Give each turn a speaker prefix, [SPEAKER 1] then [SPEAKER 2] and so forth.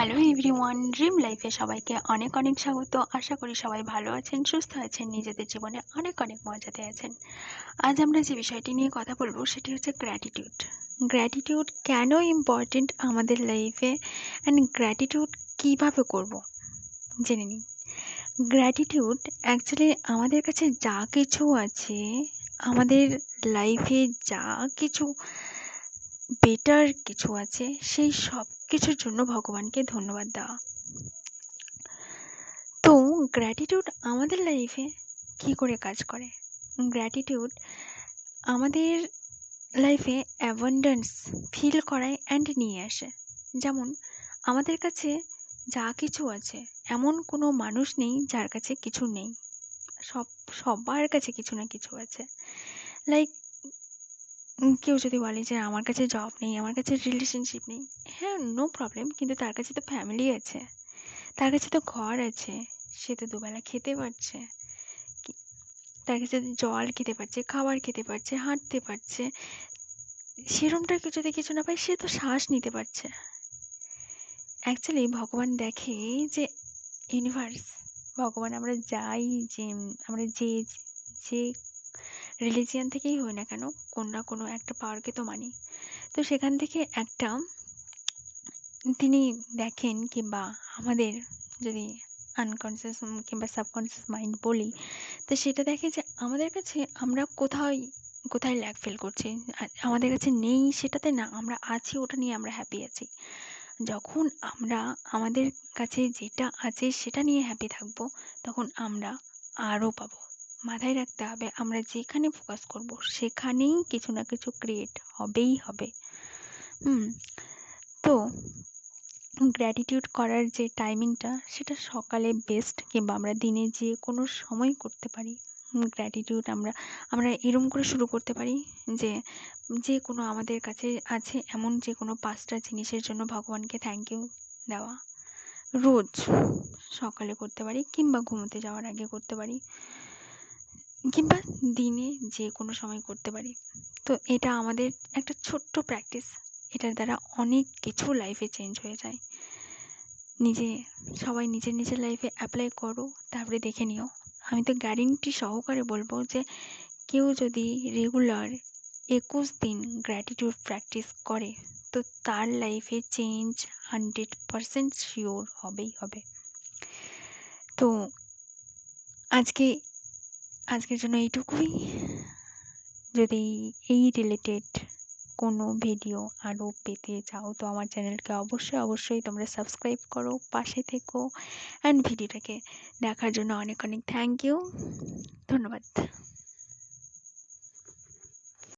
[SPEAKER 1] Hello everyone dream লাইফে সবাইকে অনেক অনেক স্বাগত। আশা করি সবাই ভালো আছেন, সুস্থ আছেন, নিজেদের জীবনে অনেক অনেক মজাতে আছেন। আজ আমরা যে বিষয়টি নিয়ে কথা বলব সেটি হচ্ছে গ্র্যাটিটিউড গ্র্যাটিটিউড কেন ইম্পর্টেন্ট আমাদের লাইফে অ্যান্ড গ্র্যাটিটিউড কীভাবে করব? জেনে নিই। গ্র্যাটিটিউড অ্যাকচুয়ালি আমাদের কাছে যা কিছু আছে, আমাদের লাইফে যা কিছু বেটার কিছু আছে, সেই সব কিছুর জন্য ভগবানকে ধন্যবাদ দেওয়া। তো গ্র্যাটিটিউড আমাদের লাইফে কী করে কাজ করে? গ্র্যাটিটিউড আমাদের লাইফে অ্যাবান্ডেন্স ফিল করায় অ্যান্ড নিয়ে আসে। যেমন আমাদের কাছে যা কিছু আছে, এমন কোনো মানুষ নেই যার কাছে কিছু নেই। সব, সবার কাছে কিছু না কিছু আছে। লাইক কেউ যদি বলে যে আমার কাছে জব নেই, আমার কাছে রিলেশনশিপ নেই হ্যাঁ নো প্রবলেম কিন্তু তার কাছে তো ফ্যামিলি আছে, তার কাছে তো ঘর আছে, সে তো দুবেলা খেতে পারছে তার কাছে জল খেতে পারছে, খাবার খেতে পারছে, হাঁটতে পারছে সেরমটা যদি কিছু না পায়, সে তো শ্বাস নিতে পারছে। অ্যাকচুয়ালি ভগবান দেখে যে ইউনিভার্স ভগবান আমরা যাই, যে, আমরা যে যে রিলিজিয়ান থেকেই হই না কেন? কোনো না কোনো একটা পাওয়ারকে তো মানি তো সেখান থেকে একটা তিনি দেখেন কিংবা আমাদের যদি আনকনসিয়াস কিংবা সাবকনসিয়াস মাইন্ড বলি, তো সেটা দেখে যে আমাদের কাছে আমরা কোথায় কোথায় ল্যাক ফিল করছি? আমাদের কাছে নেই সেটাতে না, আমরা আছি ওটা নিয়ে আমরা হ্যাপি আছি। যখন আমরা আমাদের কাছে যেটা আছে সেটা নিয়ে হ্যাপি থাকব, তখন আমরা আরও পাবো। মাথায় রাখতে হবে আমরা যেখানে ফোকাস করব সেখানেই কিছু না কিছু ক্রিয়েট হবেই হবে। হুম, তো গ্র্যাটিটিউড করার যে টাইমিংটা সেটা সকালে বেস্ট কিংবা আমরা দিনে যে কোনো সময় করতে পারি। গ্র্যাটিটিউড আমরা আমরা এরম করে শুরু করতে পারি যে যে কোনো আমাদের কাছে আছে এমন যে কোনো পাঁচটা জিনিসের জন্য ভগবানকে থ্যাংক ইউ দেওয়া। রোজ সকালে করতে পারি কিংবা ঘুমোতে যাওয়ার আগে করতে পারি। কিংবা দিনে যে কোনো সময় করতে পারি। তো এটা আমাদের একটা ছোট্ট প্র্যাকটিস এটার দ্বারা অনেক কিছু লাইফে চেঞ্জ হয়ে যায়। নিজে, সবাই নিজের নিজের লাইফে অ্যাপ্লাই করো, তারপরে দেখে নিও। আমি তো গ্যারেন্টি সহকারে বলব যে, কেউ যদি রেগুলার একুশ দিন গ্র্যাটিটিউড প্র্যাকটিস করে, তো তার লাইফে চেঞ্জ হান্ড্রেড পারসেন্ট শিওর হবেই হবে। তো আজকে আজকের জন্য এইটুকুই। যদি এই রিলেটেড কোনো ভিডিও আরও পেতে চাও, তো আমার চ্যানেলকে অবশ্যই অবশ্যই তোমরা সাবস্ক্রাইব করো, পাশে থেকো অ্যান্ড ভিডিওটাকে দেখার জন্য অনেক অনেক থ্যাংক ইউ ধন্যবাদ।